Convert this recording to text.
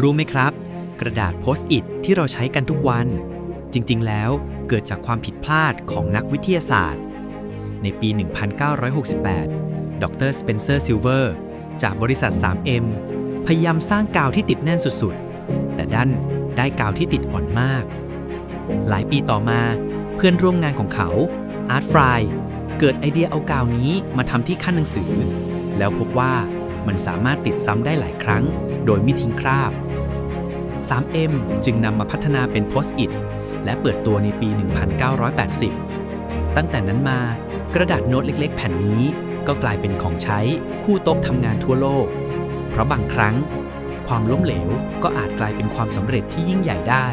รู้ไหมครับ กระดาษโพสต์อิทที่เราใช้กันทุกวัน จริง ๆ แล้วเกิดจากความผิดพลาดของนักวิทยาศาสตร์ ในปี 1968 ดรสเปนเซอร์ซิลเวอร์จากบริษัท 3M พยายามสร้างกาวที่ติดแน่นสุดๆ แต่ดันได้กาวที่ติดอ่อนมาก หลายปีต่อมาเพื่อนร่วมงานของเขาอาร์ตฟรายเกิดไอเดียเอากาวนี้มาทำที่ขั้นหนังสือ แล้วพบว่า มันสามารถติดซ้ำได้หลายครั้ง โดยไม่ทิ้งคราบ 3M จึงนำมาพัฒนาเป็นโพสต์อิทและเปิดตัวในปี 1980 ตั้งแต่นั้นมากระดาษโน้ตเล็ก ๆ แผ่นนี้ก็กลายเป็นของใช้คู่โต๊ะทำงานทั่วโลก เพราะบางครั้ง ความล้มเหลวก็อาจกลายเป็นความสำเร็จที่ยิ่งใหญ่ได้